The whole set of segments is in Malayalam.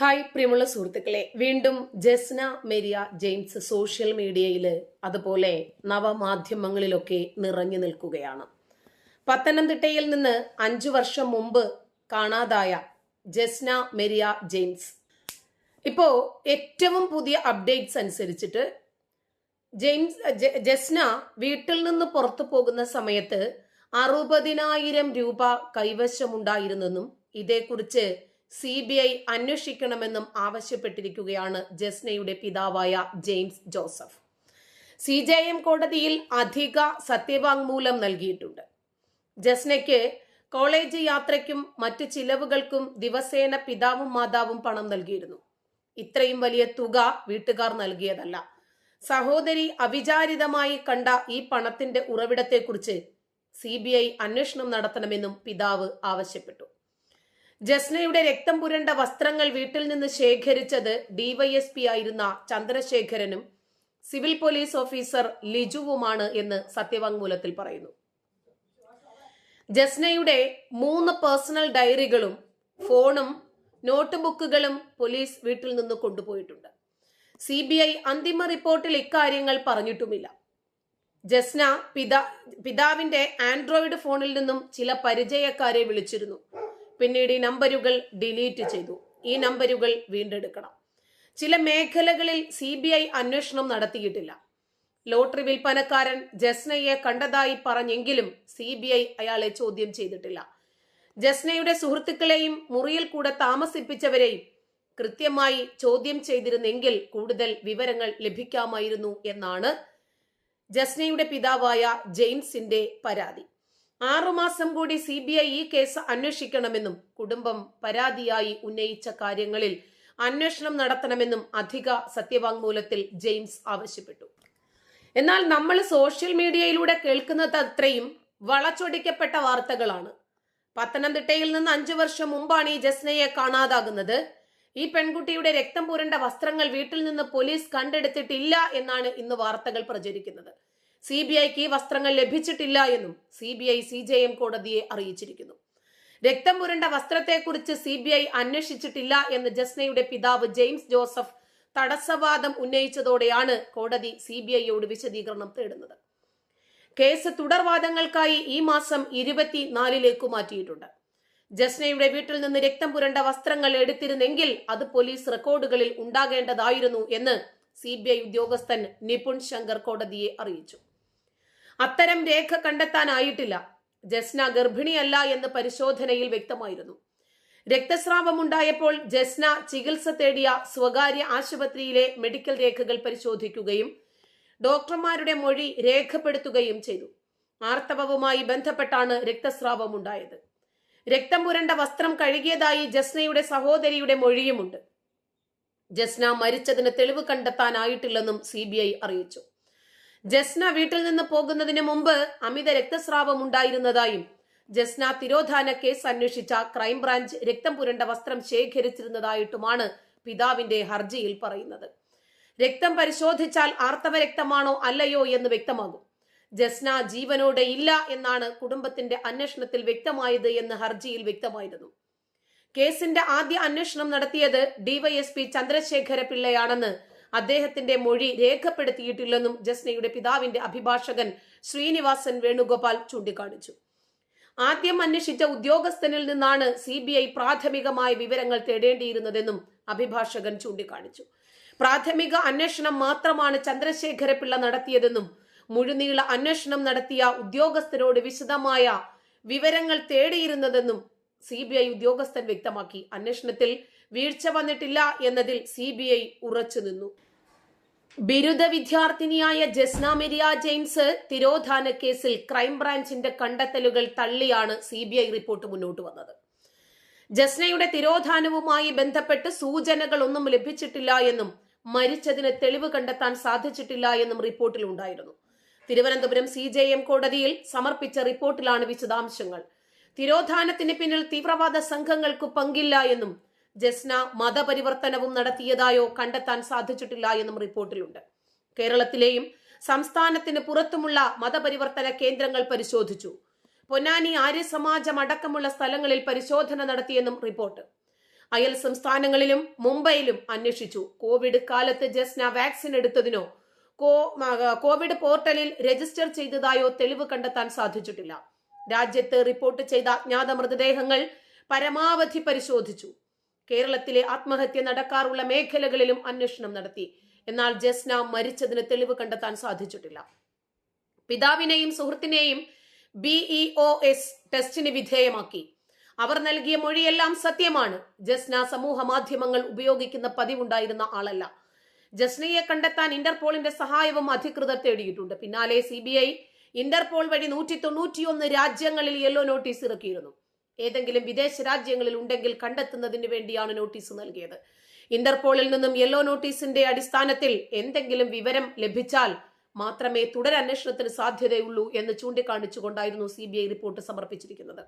ഹായ് പ്രിയമുള്ള സുഹൃത്തുക്കളെ വീണ്ടും ജസ്ന മെരിയ ജെയിംസ് സോഷ്യൽ മീഡിയയിൽ അതുപോലെ നവമാധ്യമങ്ങളിലൊക്കെ നിറഞ്ഞു നിൽക്കുകയാണ്. പത്തനംതിട്ടയിൽ നിന്ന് അഞ്ചു വർഷം മുമ്പ് കാണാതായ ജസ്ന മെരിയ ജെയിംസ്. ഇപ്പോ ഏറ്റവും പുതിയ അപ്ഡേറ്റ്സ് അനുസരിച്ചിട്ട് ജെയിംസ് ജസ്ന വീട്ടിൽ നിന്ന് പുറത്തു പോകുന്ന സമയത്ത് അറുപതിനായിരം രൂപ കൈവശമുണ്ടായിരുന്നെന്നും ഇതേക്കുറിച്ച് സി ബി ഐ അന്വേഷിക്കണമെന്നും ആവശ്യപ്പെട്ടിരിക്കുകയാണ് ജസ്നയുടെ പിതാവായ James Joseph. C J M കോടതിയിൽ അധിക സത്യവാങ്മൂലം നൽകിയിട്ടുണ്ട്. ജസ്നയ്ക്ക് കോളേജ് യാത്രയ്ക്കും മറ്റു ചിലവുകൾക്കും ദിവസേന പിതാവും മാതാവും പണം നൽകിയിരുന്നു. ഇത്രയും വലിയ തുക വീട്ടുകാർ നൽകിയതല്ല. സഹോദരി അവിചാരിതമായി കണ്ട ഈ പണത്തിന്റെ ഉറവിടത്തെക്കുറിച്ച് സി ബി ഐ അന്വേഷണം നടത്തണമെന്നും പിതാവ് ആവശ്യപ്പെട്ടു. ജസ്നയുടെ രക്തം പുരണ്ട വസ്ത്രങ്ങൾ വീട്ടിൽ നിന്ന് ശേഖരിച്ചത് ഡിവൈഎസ്പി ആയിരുന്ന ചന്ദ്രശേഖരനും സിവിൽ പോലീസ് ഓഫീസർ ലിജുവുമാണ് എന്ന് സത്യവാങ്മൂലത്തിൽ പറയുന്നു. ജസ്നയുടെ മൂന്ന് പേഴ്സണൽ ഡയറികളും ഫോണും നോട്ട് ബുക്കുകളും പോലീസ് വീട്ടിൽ നിന്ന് കൊണ്ടുപോയിട്ടുണ്ട്. സി ബി ഐ അന്തിമ റിപ്പോർട്ടിൽ ഇക്കാര്യങ്ങൾ പറഞ്ഞിട്ടുമില്ല. ജസ്ന പിതാ പിതാവിന്റെ ആൻഡ്രോയിഡ് ഫോണിൽ നിന്നും ചില പരിചയക്കാരെ വിളിച്ചിരുന്നു. പിന്നീട് ഈ നമ്പരുകൾ ഡിലീറ്റ് ചെയ്തു. ഈ നമ്പരുകൾ വീണ്ടെടുക്കണം. ചില മേഖലകളിൽ സി ബി ഐ അന്വേഷണം നടത്തിയിട്ടില്ല. ലോട്ടറി വിൽപ്പനക്കാരൻ ജസ്നയെ കണ്ടതായി പറഞ്ഞെങ്കിലും സി ബി ഐ അയാളെ ചോദ്യം ചെയ്തിട്ടില്ല. ജസ്നയുടെ സുഹൃത്തുക്കളെയും മുറിയിൽ കൂടെ താമസിപ്പിച്ചവരെയും കൃത്യമായി ചോദ്യം ചെയ്തിരുന്നെങ്കിൽ കൂടുതൽ വിവരങ്ങൾ ലഭിക്കാമായിരുന്നു എന്നാണ് ജസ്നയുടെ പിതാവായ ജെയിംസിന്റെ പരാതി. ആറുമാസം കൂടി സി ബി ഐ ഈ കേസ് അന്വേഷിക്കണമെന്നും കുടുംബം പരാതിയായി ഉന്നയിച്ച കാര്യങ്ങളിൽ അന്വേഷണം നടത്തണമെന്നും അധിക സത്യവാങ്മൂലത്തിൽ ജെയിംസ് ആവശ്യപ്പെട്ടു. എന്നാൽ നമ്മൾ സോഷ്യൽ മീഡിയയിലൂടെ കേൾക്കുന്നത് അത്രയും വളച്ചൊടിക്കപ്പെട്ട വാർത്തകളാണ്. പത്തനംതിട്ടയിൽ നിന്ന് അഞ്ചു വർഷം മുമ്പാണ് ഈ ജസ്നയെ കാണാതാകുന്നത്. ഈ പെൺകുട്ടിയുടെ രക്തം പുരണ്ട വസ്ത്രങ്ങൾ വീട്ടിൽ നിന്ന് പോലീസ് കണ്ടെടുത്തിട്ടില്ല എന്നാണ് ഇന്ന് വാർത്തകൾ പ്രചരിക്കുന്നത്. സി ബി ഐക്ക് വസ്ത്രങ്ങൾ ലഭിച്ചിട്ടില്ല എന്നും C B I C J M കോടതിയെ അറിയിച്ചിരിക്കുന്നു. രക്തം പുരണ്ട വസ്ത്രത്തെക്കുറിച്ച് സി ബി ഐ അന്വേഷിച്ചിട്ടില്ല എന്ന് ജസ്നയുടെ പിതാവ് ജെയിംസ് ജോസഫ് തടസ്സവാദം ഉന്നയിച്ചതോടെയാണ് കോടതി സി ബി ഐയോട് വിശദീകരണം തേടുന്നത്. കേസ് തുടർവാദങ്ങൾക്കായി ഈ മാസം ഇരുപത്തിനാലിലേക്ക് മാറ്റിയിട്ടുണ്ട്. ജസ്നയുടെ വീട്ടിൽ നിന്ന് രക്തം പുരണ്ട വസ്ത്രങ്ങൾ എടുത്തിരുന്നെങ്കിൽ അത് പോലീസ് റെക്കോർഡുകളിൽ ഉണ്ടാകേണ്ടതായിരുന്നു എന്ന് സി ബി ഐ ഉദ്യോഗസ്ഥൻ നിപുൺ ശങ്കർ കോടതിയെ അറിയിച്ചു. അത്തരം രേഖ കണ്ടെത്താനായിട്ടില്ല. ജസ്ന ഗർഭിണിയല്ല എന്ന് പരിശോധനയിൽ വ്യക്തമായിരുന്നു. രക്തസ്രാവമുണ്ടായപ്പോൾ ജസ്ന ചികിത്സ തേടിയ സ്വകാര്യ ആശുപത്രിയിലെ മെഡിക്കൽ രേഖകൾ പരിശോധിക്കുകയും ഡോക്ടർമാരുടെ മൊഴി രേഖപ്പെടുത്തുകയും ചെയ്തു. ആർത്തവവുമായി ബന്ധപ്പെട്ടാണ് രക്തസ്രാവം ഉണ്ടായത് രക്തം പുരണ്ട വസ്ത്രം കഴുകിയതായി ജസ്നയുടെ സഹോദരിയുടെ മൊഴിയുമുണ്ട്. ജസ്ന മരിച്ചതിന് തെളിവ് കണ്ടെത്താനായിട്ടില്ലെന്നും സി ബി ഐ അറിയിച്ചു. ജസ്ന വീട്ടിൽ നിന്ന് പോകുന്നതിന് മുമ്പ് അമിത രക്തസ്രാവം ഉണ്ടായിരുന്നതായും ജസ്ന തിരോധാന കേസ് അന്വേഷിച്ച ക്രൈംബ്രാഞ്ച് രക്തം പുരണ്ട വസ്ത്രം ശേഖരിച്ചിരുന്നതായിട്ടുമാണ് പിതാവിന്റെ ഹർജിയിൽ പറയുന്നത്. രക്തം പരിശോധിച്ചാൽ ആർത്തവ രക്തമാണോ അല്ലയോ എന്ന് വ്യക്തമാകും. ജസ്ന ജീവനോടെ ഇല്ല എന്നാണ് കുടുംബത്തിന്റെ അന്വേഷണത്തിൽ വ്യക്തമായത് എന്ന് ഹർജിയിൽ വ്യക്തമായിരുന്നു. കേസിന്റെ ആദ്യ അന്വേഷണം നടത്തിയത് ഡിവൈഎസ്പി ചന്ദ്രശേഖര പിള്ളയാണെന്ന് അദ്ദേഹത്തിന്റെ മൊഴി രേഖപ്പെടുത്തിയിട്ടില്ലെന്നും ജസ്നയുടെ പിതാവിന്റെ അഭിഭാഷകൻ ശ്രീനിവാസൻ വേണുഗോപാൽ ചൂണ്ടിക്കാണിച്ചു. ആദ്യം അന്വേഷിച്ച ഉദ്യോഗസ്ഥനിൽ നിന്നാണ് സി ബി ഐ പ്രാഥമികമായ വിവരങ്ങൾ തേടേണ്ടിയിരുന്നതെന്നും അഭിഭാഷകൻ ചൂണ്ടിക്കാണിച്ചു. പ്രാഥമിക അന്വേഷണം മാത്രമാണ് ചന്ദ്രശേഖര പിള്ള നടത്തിയതെന്നും മുഴുനീള അന്വേഷണം നടത്തിയ ഉദ്യോഗസ്ഥരോട് വിശദമായ വിവരങ്ങൾ തേടിയിരുന്നതെന്നും സി ബി ഐ ഉദ്യോഗസ്ഥൻ വ്യക്തമാക്കി. അന്വേഷണത്തിൽ വീഴ്ച വന്നിട്ടില്ല എന്നതിൽ സി ബി ഐ ഉറച്ചു നിന്നു. ബിരുദ വിദ്യാർത്ഥിനിയായ ജസ്ന മെരിയ ജെയിംസ് തിരോധാന കേസിൽ ക്രൈംബ്രാഞ്ചിന്റെ കണ്ടെത്തലുകൾ തള്ളിയാണ് സി ബി ഐ റിപ്പോർട്ട് മുന്നോട്ട് വന്നത്. ജസ്നയുടെ തിരോധാനവുമായി ബന്ധപ്പെട്ട് സൂചനകളൊന്നും ലഭിച്ചിട്ടില്ല എന്നും മരിച്ചതിന് തെളിവ് കണ്ടെത്താൻ സാധിച്ചിട്ടില്ല എന്നും റിപ്പോർട്ടിലുണ്ടായിരുന്നു. തിരുവനന്തപുരം സി കോടതിയിൽ സമർപ്പിച്ച റിപ്പോർട്ടിലാണ് വിശദാംശങ്ങൾ. തിരോധാനത്തിന് പിന്നിൽ തീവ്രവാദ സംഘങ്ങൾക്ക് പങ്കില്ല എന്നും ജസ്ന മതപരിവർത്തനവും നടത്തിയതായോ കണ്ടെത്താൻ സാധിച്ചിട്ടില്ല എന്നും റിപ്പോർട്ടിലുണ്ട്. കേരളത്തിലെയും സംസ്ഥാനത്തിന് പുറത്തുമുള്ള മതപരിവർത്തന കേന്ദ്രങ്ങൾ പരിശോധിച്ചു. പൊന്നാനി ആര്യ സമാജം അടക്കമുള്ള സ്ഥലങ്ങളിൽ പരിശോധന നടത്തിയെന്നും റിപ്പോർട്ട്. അയൽ സംസ്ഥാനങ്ങളിലും മുംബൈയിലും അന്വേഷിച്ചു. കോവിഡ് കാലത്ത് ജസ്ന വാക്സിൻ എടുത്തതിനോ കോവിഡ് പോർട്ടലിൽ രജിസ്റ്റർ ചെയ്തതായോ തെളിവ് കണ്ടെത്താൻ സാധിച്ചിട്ടില്ല. രാജ്യത്ത് റിപ്പോർട്ട് ചെയ്ത അജ്ഞാത മൃതദേഹങ്ങൾ പരമാവധി പരിശോധിച്ചു. കേരളത്തിലെ ആത്മഹത്യ നടക്കാറുള്ള മേഖലകളിലും അന്വേഷണം നടത്തി. എന്നാൽ ജസ്ന മരിച്ചതിന് തെളിവ് കണ്ടെത്താൻ സാധിച്ചിട്ടില്ല. പിതാവിനെയും സുഹൃത്തിനെയും ബിഇഒ എസ് ടെസ്റ്റിന് വിധേയമാക്കി. അവർ നൽകിയ മൊഴിയെല്ലാം സത്യമാണ്. ജസ്ന സമൂഹ മാധ്യമങ്ങൾ ഉപയോഗിക്കുന്ന പതിവുണ്ടായിരുന്ന ആളല്ല. ജസ്നയെ കണ്ടെത്താൻ ഇന്റർപോളിന്റെ സഹായവും അധികൃതർ തേടിയിട്ടുണ്ട്. പിന്നാലെ സി ഇന്റർപോൾ വഴി നൂറ്റി തൊണ്ണൂറ്റിയൊന്ന് രാജ്യങ്ങളിൽ യെല്ലോ നോട്ടീസ് ഇറക്കിയിരുന്നു. ഏതെങ്കിലും വിദേശ രാജ്യങ്ങളിൽ ഉണ്ടെങ്കിൽ കണ്ടെത്തുന്നതിന് വേണ്ടിയാണ് നോട്ടീസ് നൽകിയത്. ഇന്റർപോളിൽ നിന്നും യെല്ലോ നോട്ടീസിന്റെ അടിസ്ഥാനത്തിൽ എന്തെങ്കിലും വിവരം ലഭിച്ചാൽ മാത്രമേ തുടരന്വേഷണത്തിന് സാധ്യതയുള്ളൂ എന്ന് ചൂണ്ടിക്കാണിച്ചുകൊണ്ടായിരുന്നു സി ബി ഐ റിപ്പോർട്ട് സമർപ്പിച്ചിരിക്കുന്നത്.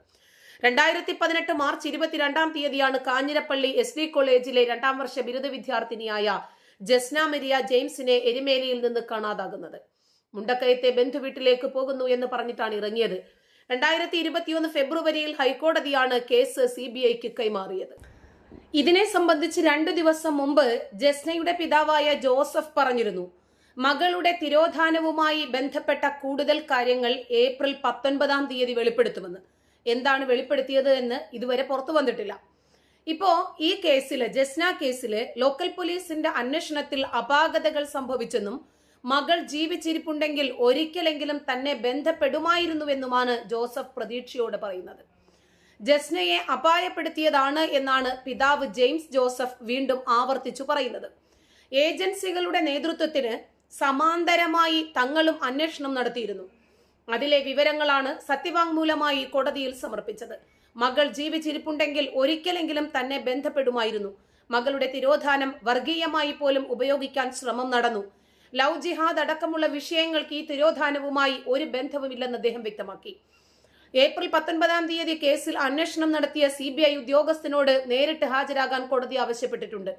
രണ്ടായിരത്തി പതിനെട്ട് മാർച്ച് ഇരുപത്തിരണ്ടാം തീയതിയാണ് കാഞ്ഞിരപ്പള്ളി എസ് ഡി കോളേജിലെ രണ്ടാം വർഷ ബിരുദ വിദ്യാർത്ഥിനിയായ ജസ്ന മരിയ ജെയിംസിനെ എരിമേലിയിൽ നിന്ന് കാണാതാകുന്നത്. മുണ്ടക്കയത്തെ ബന്ധുവീട്ടിലേക്ക് പോകുന്നു എന്ന് പറഞ്ഞിട്ടാണ് ഇറങ്ങിയത്. രണ്ടായിരത്തി ഇരുപത്തിയൊന്ന് ഫെബ്രുവരിയിൽ ഹൈക്കോടതിയാണ് കേസ് സി ബി ഐക്ക് കൈമാറിയത്. ഇതിനെ സംബന്ധിച്ച് രണ്ടു ദിവസം മുമ്പ് ജസ്നയുടെ പിതാവായ ജോസഫ് പറഞ്ഞിരുന്നു മകളുടെ തിരോധാനവുമായി ബന്ധപ്പെട്ട കൂടുതൽ കാര്യങ്ങൾ ഏപ്രിൽ പത്തൊൻപതാം തീയതി വെളിപ്പെടുത്തുമെന്ന്. എന്താണ് വെളിപ്പെടുത്തിയത് എന്ന് ഇതുവരെ പുറത്തു വന്നിട്ടില്ല. ഇപ്പോ ഈ കേസിൽ ജസ്ന കേസിൽ ലോക്കൽ പോലീസിന്റെ അന്വേഷണത്തിൽ അപാകതകൾ സംഭവിച്ചെന്നും മകൾ ജീവിച്ചിരിപ്പുണ്ടെങ്കിൽ ഒരിക്കലെങ്കിലും തന്നെ ബന്ധപ്പെടുമായിരുന്നുവെന്നുമാണ് ജോസഫ് പ്രതീക്ഷയോട് പറയുന്നത്. ജസ്നയെ അപായപ്പെടുത്തിയതാണ് എന്നാണ് പിതാവ് ജെയിംസ് ജോസഫ് വീണ്ടും ആവർത്തിച്ചു പറയുന്നത്. ഏജൻസികളുടെ നേതൃത്വത്തിന് സമാന്തരമായി തങ്ങളും അന്വേഷണം നടത്തിയിരുന്നു. അതിലെ വിവരങ്ങളാണ് സത്യവാങ്മൂലമായി കോടതിയിൽ സമർപ്പിച്ചത്. മകൾ ജീവിച്ചിരിപ്പുണ്ടെങ്കിൽ ഒരിക്കലെങ്കിലും തന്നെ ബന്ധപ്പെടുമായിരുന്നു. മകളുടെ തിരോധാനം വർഗീയമായി പോലും ഉപയോഗിക്കാൻ ശ്രമം നടന്നു. ലവ് ജിഹാദ് അടക്കമുള്ള വിഷയങ്ങൾക്ക് ഈ തിരോധാനവുമായി ഒരു ബന്ധവുമില്ലെന്ന് അദ്ദേഹം വ്യക്തമാക്കി. ഏപ്രിൽ പത്തൊൻപതാം തീയതി കേസിൽ അന്വേഷണം നടത്തിയ സി ബി ഐ ഉദ്യോഗസ്ഥനോട് നേരിട്ട് ഹാജരാകാൻ കോടതി ആവശ്യപ്പെട്ടിട്ടുണ്ട്.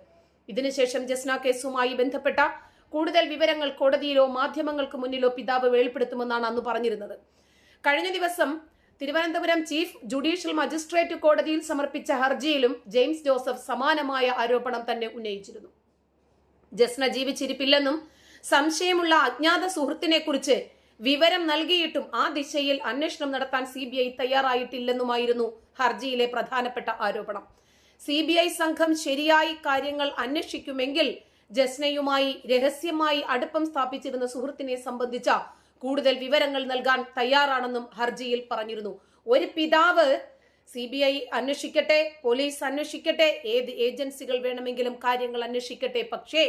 ഇതിനുശേഷം ജസ്ന കേസുമായി ബന്ധപ്പെട്ട കൂടുതൽ വിവരങ്ങൾ കോടതിയിലോ മാധ്യമങ്ങൾക്ക് മുന്നിലോ പിതാവ് വെളിപ്പെടുത്തുമെന്നാണ് അന്ന് പറഞ്ഞിരുന്നത്. കഴിഞ്ഞ ദിവസം തിരുവനന്തപുരം ചീഫ് ജുഡീഷ്യൽ മജിസ്ട്രേറ്റ് കോടതിയിൽ സമർപ്പിച്ച ഹർജിയിലും ജെയിംസ് ജോസഫ് സമാനമായ ആരോപണം തന്നെ ഉന്നയിച്ചിരുന്നു. ജസ്ന ജീവിച്ചിരിപ്പില്ലെന്നും സംശയമുള്ള അജ്ഞാത സുഹൃത്തിനെ കുറിച്ച് വിവരം നൽകിയിട്ടും ആ ദിശയിൽ അന്വേഷണം നടത്താൻ സി ബി ഐ തയ്യാറായിട്ടില്ലെന്നുമായിരുന്നു ഹർജിയിലെ പ്രധാനപ്പെട്ട ആരോപണം. സി ബി ഐ സംഘം ശരിയായി കാര്യങ്ങൾ അന്വേഷിക്കുമെങ്കിൽ ജസ്നയുമായി രഹസ്യമായി അടുപ്പം സ്ഥാപിച്ചിരുന്ന സുഹൃത്തിനെ സംബന്ധിച്ച കൂടുതൽ വിവരങ്ങൾ നൽകാൻ തയ്യാറാണെന്നും ഹർജിയിൽ പറഞ്ഞിരുന്നു. ഒരു പിതാവ് സി ബി ഐ അന്വേഷിക്കട്ടെ പോലീസ് അന്വേഷിക്കട്ടെ ഏത് ഏജൻസികൾ വേണമെങ്കിലും കാര്യങ്ങൾ അന്വേഷിക്കട്ടെ പക്ഷേ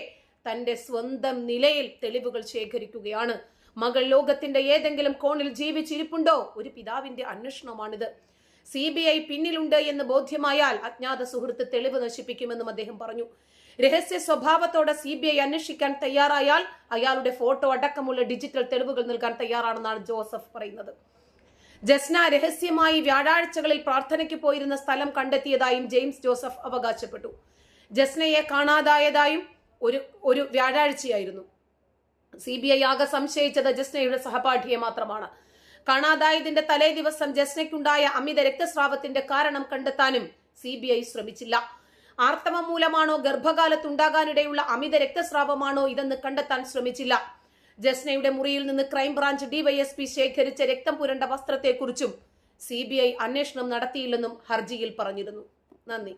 തന്റെ സ്വന്തം നിലയിൽ തെളിവുകൾ ശേഖരിക്കുകയാണ്. മകൾ ലോകത്തിന്റെ ഏതെങ്കിലും കോണിൽ ജീവിച്ചിരിപ്പുണ്ടോ? ഒരു പിതാവിന്റെ അന്വേഷണമാണിത്. സി ബി ഐ പിന്നിലുണ്ട് എന്ന് ബോധ്യമായാൽ അജ്ഞാത സുഹൃത്ത് തെളിവ് നശിപ്പിക്കുമെന്നും അദ്ദേഹം പറഞ്ഞു. രഹസ്യ സ്വഭാവത്തോടെ സി ബി ഐ അന്വേഷിക്കാൻ തയ്യാറായാൽ അയാളുടെ ഫോട്ടോ അടക്കമുള്ള ഡിജിറ്റൽ തെളിവുകൾ നൽകാൻ തയ്യാറാണെന്നാണ് ജോസഫ് പറയുന്നത്. ജസ്ന രഹസ്യമായി വ്യാഴാഴ്ചകളിൽ പ്രാർത്ഥനയ്ക്ക് പോയിരുന്ന സ്ഥലം കണ്ടെത്തിയതായും ജെയിംസ് ജോസഫ് അവകാശപ്പെട്ടു. ജസ്നയെ കാണാതായതായും ഒരു ഒരു വ്യാഴാഴ്ചയായിരുന്നു. സി ബി ഐ ആകെ സംശയിച്ചത് ജസ്നയുടെ സഹപാഠിയെ മാത്രമാണ്. കാണാതായതിന്റെ തലേ ദിവസം ജസ്നയ്ക്കുണ്ടായ അമിത രക്തസ്രാവത്തിന്റെ കാരണം കണ്ടെത്താനും സി ബി ഐ ശ്രമിച്ചില്ല. ആർത്തവം മൂലമാണോ ഗർഭകാലത്തുണ്ടാകാനിടയുള്ള അമിത രക്തസ്രാവമാണോ ഇതെന്ന് കണ്ടെത്താൻ ശ്രമിച്ചില്ല. ജസ്നയുടെ മുറിയിൽ നിന്ന് ക്രൈംബ്രാഞ്ച് ഡിവൈഎസ്പി ശേഖരിച്ച രക്തം പുരണ്ട വസ്ത്രത്തെക്കുറിച്ചും സി ബി ഐ അന്വേഷണം നടത്തിയില്ലെന്നും ഹർജിയിൽ പറഞ്ഞിരുന്നു. നന്ദി.